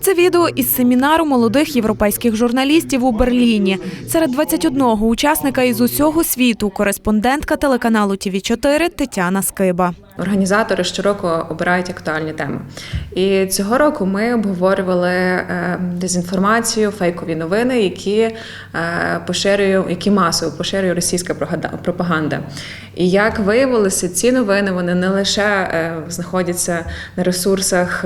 Це відео із семінару молодих європейських журналістів у Берліні. Серед 21 учасника із усього світу кореспондентка телеканалу ТВ 4 Тетяна Скиба. Організатори щороку обирають актуальні теми. І цього року ми обговорювали е, дезінформацію, фейкові новини, які е, поширює, які масово поширює російська пропаганда. І як виявилося, ці новини вони не лише е, знаходяться на ресурсах,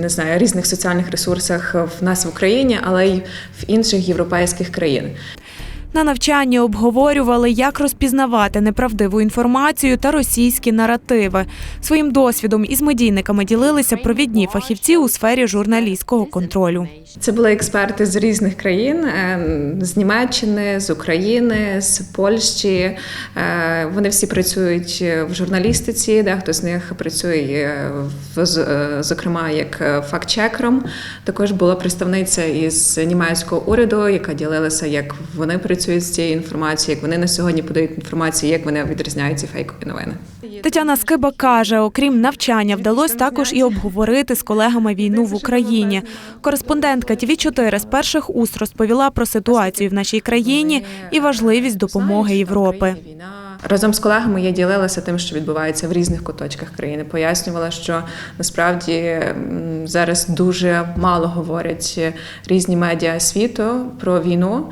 не знаю, різних соціальних ресурсах в нас в Україні, але й в інших європейських країн. На навчанні обговорювали, як розпізнавати неправдиву інформацію та російські наративи. Своїм досвідом із медійниками ділилися провідні фахівці у сфері журналістського контролю. Це були експерти з різних країн: е, з Німеччини, з України, з Польщі. Е, Вони всі працюють в журналістиці, дехто з них працює е, в- е, зокрема як фактчекером. Також була представниця із німецького уряду, яка ділилася, як вони працюють з цією інформацією, як вони на сьогодні подають інформацію, як вони відрізняють ці фейкові новини. Тетяна Скиба каже, окрім навчання, вдалося також і обговорити з колегами війну в Україні. Кореспондентка ТВ 4 з перших уст розповіла про ситуацію в нашій країні і важливість допомоги Європи. Разом з колегами я ділилася тим, що відбувається в різних куточках країни. Пояснювала, що насправді зараз дуже мало говорять різні медіа світу про війну.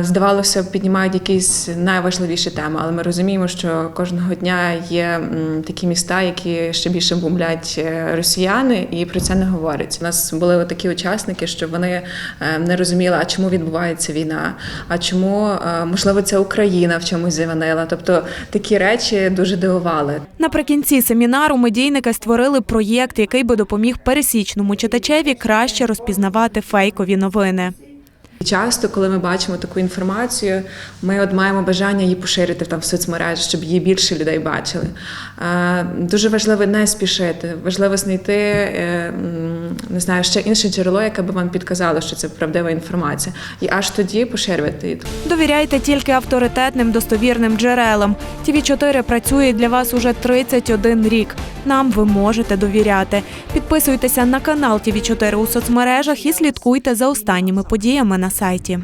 Здавалося, піднімають якісь найважливіші теми, але ми розуміємо, що кожного дня є такі міста, які ще більше бомблять е, росіяни, і про це не говорять. У нас були такі учасники, що вони е, не розуміли, а чому відбувається війна, а чому е, можливо це Україна в чомусь завинила. Тобто такі речі дуже дивували. Наприкінці семінару медійники створили проєкт, який би допоміг пересічному читачеві краще розпізнавати фейкові новини. Часто, коли ми бачимо таку інформацію, ми от маємо бажання її поширити там в соцмережі, щоб її більше людей бачили. Дуже важливо не спішити, важливо знайти е, не знаю, ще інше джерело, яке би вам підказало, що це правдива інформація, і аж тоді поширювати її. Довіряйте тільки авторитетним достовірним джерелам. ТВ 4 працює для вас уже 31 рік. Нам ви можете довіряти. Підписуйтеся на канал ТВ 4 у соцмережах і слідкуйте за останніми подіями на сайті.